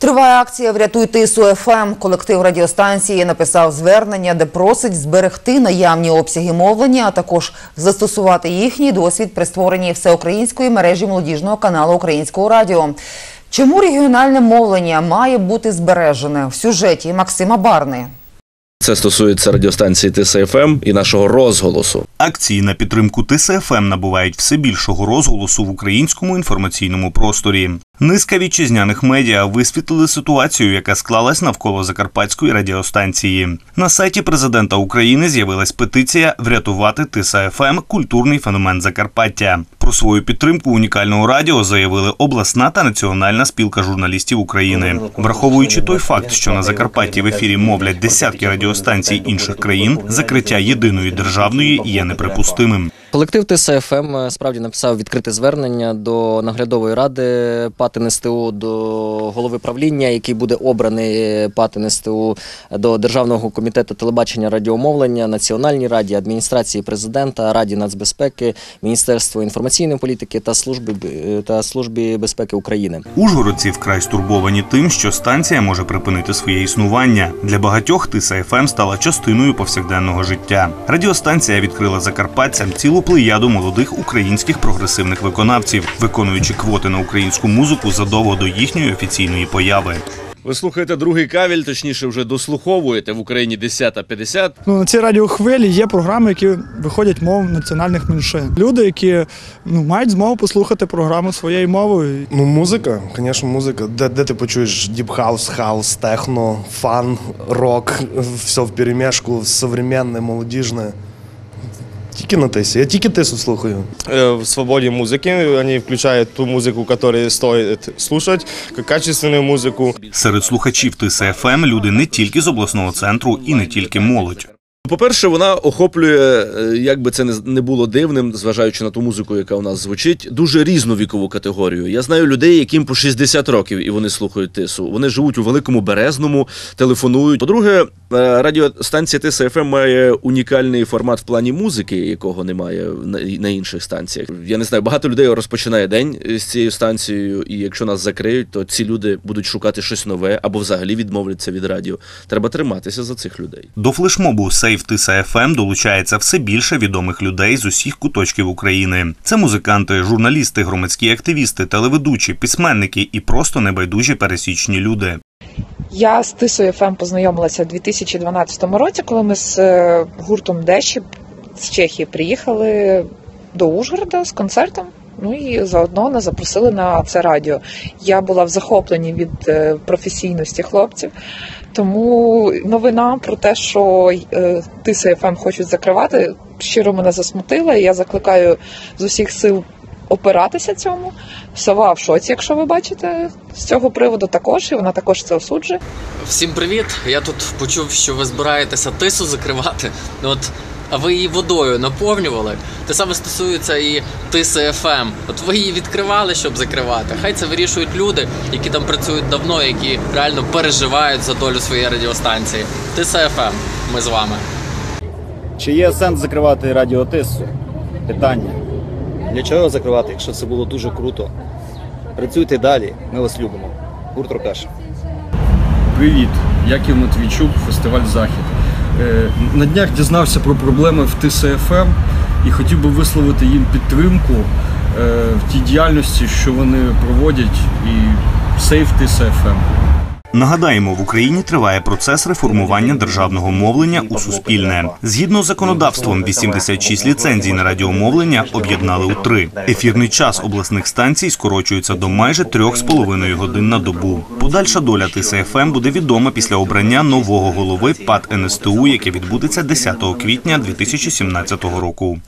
Триває акція Врятуй тису ФМ. Колектив радіостанції написав звернення, де просить зберегти наявні обсяги мовлення, а також застосувати їхній досвід при створенні всеукраїнської мережі молодіжного каналу Українського радіо. Чому регіональне мовлення має бути збережене в сюжеті Максима Барни? Це стосується радіостанції ТСФМ і нашого розголосу. Акції на підтримку ТСФМ набувають все більшого розголосу в українському інформаційному просторі. Низка вітчизняних медіа висвітлили ситуацію, яка склалась навколо закарпатської радіостанції. На сайті президента України з'явилась петиція Врятувати Тиса ФМ культурний феномен Закарпаття. Про свою підтримку унікального радіо заявили обласна та національна спілка журналістів України, враховуючи той факт, що на Закарпатті в ефірі мовлять десятки радіостанцій інших країн, закриття єдиної державної є неприпустимим. Колектив ТСФМ е, справді написав відкрите звернення до наглядової ради ПАТ НСТУ, до голови правління, який буде обраний ПАТ НСТУ, до Державного комітету телебачення радіомовлення, Національній раді, адміністрації президента, Раді нацбезпеки, Міністерства інформаційної політики та служби е, та службі безпеки України. Ужгородці вкрай стурбовані тим, що станція може припинити своє існування. Для багатьох ТСФМ стала частиною повсякденного життя. Радіостанція відкрила закарпатцям цілу плеяду молодих українських прогресивних виконавців, виконуючи квоти на українську музику задовго до їхньої офіційної появи. Ви слухаєте другий кавель, точніше, вже дослуховуєте в Україні 10.50. Ну, на цій радіохвилі є програми, які виходять мов національних меншин. Люди, які ну, мають змогу послухати програму своєю мовою. Ну, музика, звісно, музика. Де, де ти почуєш діпхаус, хаус, техно, фан, рок, все в перемешку, современне, молодіжне. Тільки на тисі. Я тільки тису слухаю. э, в свободе музыки. Они включают ту музыку, которую стоит слушать, как качественную музыку. Серед слухачів ТСФМ люди не тільки з обласного центру і не тільки молодь. По-перше, вона охоплює, е, як би це не- було дивним, зважаючи на ту музику, яка у нас звучить, дуже різну вікову категорію. Я знаю людей, яким по 60 років і вони слухають тису. Вони живуть у великому березному, телефонують. По-друге, е, радіостанція ТСФМ має унікальний формат в плані музики, якого немає на інших станціях. Я не знаю, багато людей розпочинає день з цією станцією, і якщо нас закриють, то ці люди будуть шукати щось нове або взагалі відмовляться від радіо. Треба триматися за цих людей. До флешмобу Сейф ТСФМ долучається все більше відомих людей з усіх куточків України. Це музиканти, журналісти, громадські активісти, телеведучі, письменники і просто небайдужі пересічні люди. Я з Тисою ФМ познайомилася у 2012 році, коли ми з е, гуртом Деші з Чехії приїхали до Ужгорода з концертом. Ну і заодно нас запросили на це радіо. Я була в захопленні від е, професійності хлопців. Тому новина про те, що е, Тиса ФМ хочуть закривати, щиро мене засмутила. І я закликаю з усіх сил опиратися цьому. Сова в шоці, якщо ви бачите з цього приводу, також і вона також це осуджує. Всім привіт! Я тут почув, що ви збираєтеся тису закривати. Ну От, ви її водою наповнювали. Те саме стосується і тиси ФМ. От ви її відкривали, щоб закривати. Хай це вирішують люди, які там працюють давно, які реально переживають за долю своєї радіостанції. Тиса ФМ. Ми з вами. Чи є сенс закривати радіо Тису? Питання. Для чого закривати, якщо це було дуже круто? Працюйте далі, ми вас любимо. Гурт Рокаш. Привіт, Яків Матвійчук, фестиваль Захід. Е, На днях дізнався про проблеми в ТСФМ і хотів би висловити їм підтримку е, в тій діяльності, що вони проводять, і сейф ТСФМ. Нагадаємо, в Україні триває процес реформування державного мовлення у суспільне. Згідно з законодавством, 86 ліцензій на радіомовлення об'єднали у три. Ефірний час обласних станцій скорочується до майже трьох з половиною годин на добу. Подальша доля ТСФМ буде відома після обрання нового голови ПАТ НСТУ, яке відбудеться 10 квітня 2017 року.